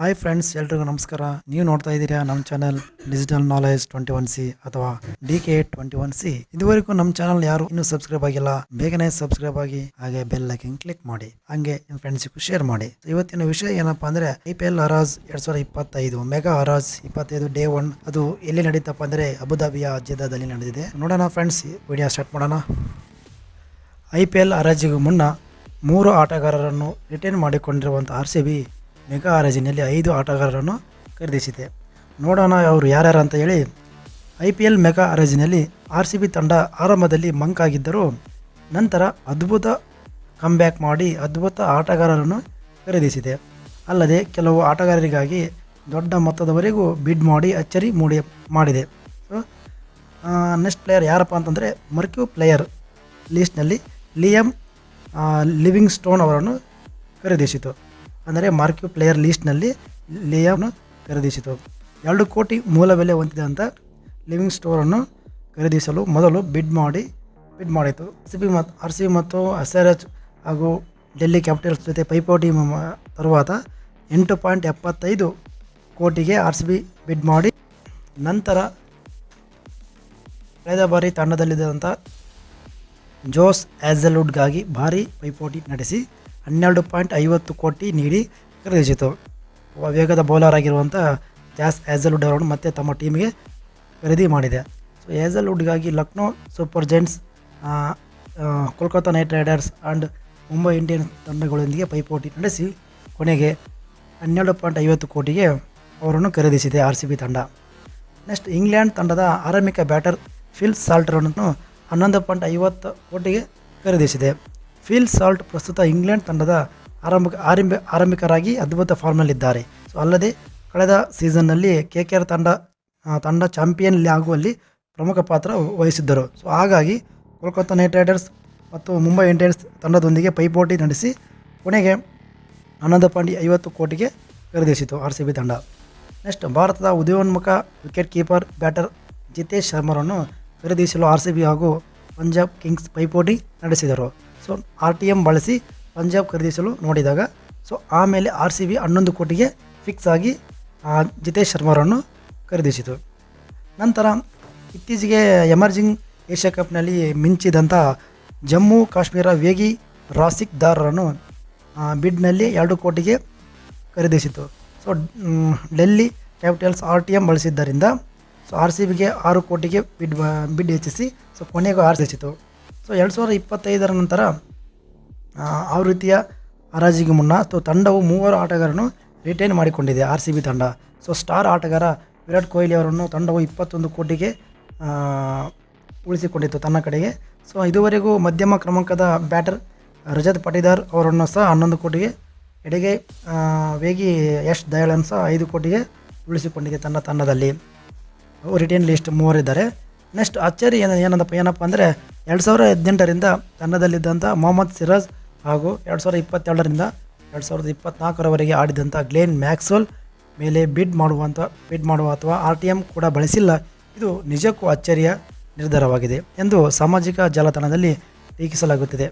Hi friends ಎಲ್ರಿಗೂ ನಮಸ್ಕಾರ. ನೀವು ನೋಡ್ತಾ ಇದ್ದೀರಾ ನಮ್ಮ channel digital knowledge twenty one C ಅಥವಾ D K twenty one C ಇದುವರೆಗೂ ನಮ್ಮ ಚಾನಲ್ ಯಾರು ಇನ್ನೂ ಸಬ್ಸ್ಕ್ರೈಬ್ ಆಗಿಲ್ಲ, ಬೇಗನೆ ಸಬ್ಸ್ಕ್ರೈಬ್ ಆಗಿ, ಹಾಗೆ ಬೆಲ್ ಐಕನ್ ಕ್ಲಿಕ್ ಮಾಡಿ, ಹಂಗೆ ನಿಮ್ಮ ಫ್ರೆಂಡ್ಸಿಗೂ ಶೇರ್ ಮಾಡಿ. ಇವತ್ತಿನ ವಿಷಯ ಏನಪ್ಪಾ ಅಂದ್ರೆ ಐ ಪಿ ಎಲ್ ಹರಾಜ್ ಎರಡ್ ಸಾವಿರದ ಇಪ್ಪತ್ತೈದು ಮೆಗಾ ಹರಾಜ್ ಇಪ್ಪತ್ತೈದು ಡೇ ಒನ್ ಅದು ಎಲ್ಲಿ ನಡೀತಪ್ಪ ಅಂದ್ರೆ ಅಬುದಾಬಿಯ ಜೆದ್ದಾದಲ್ಲಿ ನಡೆದಿದೆ. ನೋಡೋಣ ಫ್ರೆಂಡ್ಸ್ ವಿಡಿಯೋ ಸ್ಟಾರ್ಟ್ ಮಾಡೋಣ. ಐ ಪಿ ಎಲ್ ಹರಾಜಿಗೂ ಮುನ್ನ ಮೂರು ಆಟಗಾರರನ್ನು ರಿಟೈನ್ ಮಾಡಿಕೊಂಡಿರುವಂಥ ಆರ್ ಸಿ ಬಿ ಮೆಗಾ ಹರಾಜಿನಲ್ಲಿ ಐದು ಆಟಗಾರರನ್ನು ಖರೀದಿಸಿದೆ. ನೋಡೋಣ ಅವರು ಯಾರ್ಯಾರು ಅಂತ ಹೇಳಿ, ಐ ಪಿ ಎಲ್ ಮೆಗಾ ಹರಾಜಿನಲ್ಲಿ ಆರ್ ಸಿ ಬಿ ತಂಡ ಆರಂಭದಲ್ಲಿ ಮಂಕ್ ಆಗಿದ್ದರೂ ನಂತರ ಅದ್ಭುತ ಕಮ್ಬ್ಯಾಕ್ ಮಾಡಿ ಅದ್ಭುತ ಆಟಗಾರರನ್ನು ಖರೀದಿಸಿದೆ. ಅಲ್ಲದೆ ಕೆಲವು ಆಟಗಾರರಿಗಾಗಿ ದೊಡ್ಡ ಮೊತ್ತದವರೆಗೂ ಬಿಡ್ ಮಾಡಿ ಅಚ್ಚರಿ ಮೂಡಿ ಮಾಡಿದೆ. ಸೊ ನೆಕ್ಸ್ಟ್ ಪ್ಲೇಯರ್ ಯಾರಪ್ಪ ಅಂತಂದರೆ ಮರ್ಕ್ಯೂ ಪ್ಲೇಯರ್ ಲೀಸ್ಟ್ನಲ್ಲಿ ಲಿಯಮ್ ಲಿವಿಂಗ್ ಸ್ಟೋನ್ ಅವರನ್ನು ಖರೀದಿಸಿತು. ಅಂದರೆ ಮಾರ್ಕ್ಯೂ ಪ್ಲೇಯರ್ ಲೀಸ್ಟ್ನಲ್ಲಿ ಲೇಯನ್ನು ಖರೀದಿಸಿತು. ಎರಡು ಕೋಟಿ ಮೂಲ ಬೆಲೆ ಹೊಂದಿದಂಥ ಲಿವಿಂಗ್ ಸ್ಟೋರನ್ನು ಖರೀದಿಸಲು ಮೊದಲು ಬಿಡ್ ಮಾಡಿ ಬಿಡ್ ಮಾಡಿತು. ಸಿ ಬಿ ಮತ್ತು ಆರ್ ಸಿ ಬಿ ಮತ್ತು ಎಸ್ ಆರ್ ಎಚ್ ಹಾಗೂ ಡೆಲ್ಲಿ ಕ್ಯಾಪಿಟಲ್ಸ್ ಜೊತೆ ಪೈಪೋಟಿ ತರುವಾತ ಎಂಟು ಪಾಯಿಂಟ್ ಎಪ್ಪತ್ತೈದು ಕೋಟಿಗೆ ಆರ್ ಸಿ ಬಿ ಬಿಡ್ ಮಾಡಿ ನಂತರ ಕಳೆದ ಬಾರಿ ತಂಡದಲ್ಲಿದ್ದಂಥ ಜೋಸ್ ಆ್ಯಸಲ್ವುಡ್ಗಾಗಿ ಭಾರಿ ಪೈಪೋಟಿ ನಡೆಸಿ ಹನ್ನೆರಡು ಪಾಯಿಂಟ್ ಐವತ್ತು ಕೋಟಿ ನೀಡಿ ಖರೀದಿಸಿತು. ವೇಗದ ಬೌಲರ್ ಆಗಿರುವಂಥ ಜಾಸ್ ಆ್ಯಸಲ್ವುಡ್ ಅವರನ್ನು ಮತ್ತೆ ತಮ್ಮ ಟೀಮಿಗೆ ಖರೀದಿ ಮಾಡಿದೆ. So ಆ್ಯಸಲ್ವುಡ್ಗಾಗಿ Lucknow Super Giants Kolkata Knight Riders and Mumbai Indians ತಂಡಗಳೊಂದಿಗೆ ಪೈಪೋಟಿ ನಡೆಸಿ ಕೊನೆಗೆ ಹನ್ನೆರಡು ಪಾಯಿಂಟ್ ಐವತ್ತು ಕೋಟಿಗೆ ಅವರನ್ನು ಖರೀದಿಸಿದೆ ಆರ್ ಸಿ ಬಿ ತಂಡ. ನೆಕ್ಸ್ಟ್ ಇಂಗ್ಲೆಂಡ್ ತಂಡದ ಆರಂಭಿಕ ಬ್ಯಾಟರ್ ಫಿಲ್ ಸಾಲ್ಟ್ರನ್ನು ಹನ್ನೊಂದು ಪಾಯಿಂಟ್ ಐವತ್ತು ಕೋಟಿಗೆ ಖರೀದಿಸಿದೆ. ಫಿಲ್ ಸಾಲ್ಟ್ ಪ್ರಸ್ತುತ ಇಂಗ್ಲೆಂಡ್ ತಂಡದ ಆರಂಭ ಆರಂಭ ಆರಂಭಿಕರಾಗಿ ಅದ್ಭುತ ಫಾರ್ಮ್ನಲ್ಲಿದ್ದಾರೆ. ಸೊ, ಅಲ್ಲದೆ ಕಳೆದ ಸೀಸನ್ನಲ್ಲಿ ಕೆ ಕೆ ಆರ್ ತಂಡ ತಂಡ ಚಾಂಪಿಯನ್ ಆಗುವಲ್ಲಿ ಪ್ರಮುಖ ಪಾತ್ರ ವಹಿಸಿದ್ದರು. ಸೊ, ಹಾಗಾಗಿ ಕೋಲ್ಕತ್ತಾ ನೈಟ್ ರೈಡರ್ಸ್ ಮತ್ತು ಮುಂಬೈ ಇಂಡಿಯನ್ಸ್ ತಂಡದೊಂದಿಗೆ ಪೈಪೋಟಿ ನಡೆಸಿ ಕೊನೆಗೆ ಆನಂದ ಪಾಂಡಿ ಐವತ್ತು ಕೋಟಿಗೆ ಖರೀದಿಸಿತು ಆರ್ ಸಿ ಬಿ ತಂಡ. ನೆಕ್ಸ್ಟ್, ಭಾರತದ ಉದಯೋನ್ಮುಖ ವಿಕೆಟ್ ಕೀಪರ್, ಬ್ಯಾಟರ್ ಜಿತೇಶ್ ಶರ್ಮರನ್ನು ಖರೀದಿಸಲು ಆರ್ ಸಿ ಬಿ ಹಾಗೂ ಪಂಜಾಬ್ ಕಿಂಗ್ಸ್ ಪೈಪೋಟಿ ನಡೆಸಿದರು. ಸೊ ಆರ್ ಟಿ ಎಂ ಬಳಸಿ ಪಂಜಾಬ್ ಖರೀದಿಸಲು ನೋಡಿದಾಗ, ಸೊ ಆಮೇಲೆ ಆರ್ ಸಿ ಬಿ ಹನ್ನೊಂದು ಕೋಟಿಗೆ ಫಿಕ್ಸ್ ಆಗಿ ಜಿತೇಶ್ ಶರ್ಮರನ್ನು ಖರೀದಿಸಿತು. ನಂತರ ಇತ್ತೀಚೆಗೆ ಎಮರ್ಜಿಂಗ್ ಏಷ್ಯಾ ಕಪ್ನಲ್ಲಿ ಮಿಂಚಿದಂಥ ಜಮ್ಮು ಕಾಶ್ಮೀರ ವೇಗಿ ರಾಸಿಕ್ ದಾರರನ್ನು ಬಿಡ್ನಲ್ಲಿ ಎರಡು ಕೋಟಿಗೆ ಖರೀದಿಸಿತು. So Delhi Capitals R T M ಬಳಸಿದ್ದರಿಂದ, ಸೊ ಆರ್ ಸಿ ಬಿಗೆ ಆರು ಕೋಟಿಗೆ ಬಿಡ್ ಬಿಡ್ ಹೆಚ್ಚಿಸಿ, ಸೊ ಕೊನೆಗೂ ಆರಿಸಿತು ಸೊ ಎರಡು ಸಾವಿರದ ಇಪ್ಪತ್ತೈದರ ನಂತರ ಆವೃತ್ತಿಯ ಹರಾಜಿಗೆ ಮುನ್ನ ಸೊ ತಂಡವು ಮೂವರು ಆಟಗಾರರನ್ನು ರಿಟೈನ್ ಮಾಡಿಕೊಂಡಿದೆ, ಆರ್ ಸಿ ಬಿ ತಂಡ. ಸೊ ಸ್ಟಾರ್ ಆಟಗಾರ ವಿರಾಟ್ ಕೊಹ್ಲಿ ಅವರನ್ನು ತಂಡವು ಇಪ್ಪತ್ತೊಂದು ಕೋಟಿಗೆ ಉಳಿಸಿಕೊಂಡಿತ್ತು ತನ್ನ ಕಡೆಗೆ. ಸೊ ಇದುವರೆಗೂ ಮಧ್ಯಮ ಕ್ರಮಾಂಕದ ಬ್ಯಾಟರ್ ರಜತ್ ಪಟಿದಾರ್ ಅವರನ್ನು ಸಹ ಹನ್ನೊಂದು ಕೋಟಿಗೆ ಎಡೆಗೆ ವೇಗಿ ಯಶ್ ದಯಾಳನ್ನು ಸಹ ಐದು ಕೋಟಿಗೆ ಉಳಿಸಿಕೊಂಡಿದೆ ತನ್ನ ತಂಡದಲ್ಲಿ. Retain list ಮೂವರಿದ್ದಾರೆ. ನೆಕ್ಸ್ಟ್ ಅಚ್ಚರಿ ಏನು ಏನಂದಪ್ಪ ಏನಪ್ಪ ಅಂದರೆ ಎರಡು ಸಾವಿರ ಹದಿನೆಂಟರಿಂದ ತಂಡದಲ್ಲಿದ್ದಂಥ ಮೊಹಮ್ಮದ್ ಸಿರಾಜ್ ಹಾಗೂ ಎರಡು ಸಾವಿರದ ಇಪ್ಪತ್ತೆರಡರಿಂದ ಎರಡು ಸಾವಿರದ ಇಪ್ಪತ್ನಾಲ್ಕರವರೆಗೆ ಆಡಿದಂಥ ಗ್ಲೇನ್ ಮ್ಯಾಕ್ಸ್ವೆಲ್ ಮೇಲೆ ಬಿಡ್ ಮಾಡುವಂಥ ಬಿಡ್ ಮಾಡುವ ಅಥವಾ ಆರ್ ಟಿ ಎಂ ಕೂಡ ಬಳಸಿಲ್ಲ. ಇದು ನಿಜಕ್ಕೂ ಅಚ್ಚರಿಯ ನಿರ್ಧಾರವಾಗಿದೆ ಎಂದು ಸಾಮಾಜಿಕ ಜಾಲತಾಣದಲ್ಲಿ ಟೀಕಿಸಲಾಗುತ್ತಿದೆ.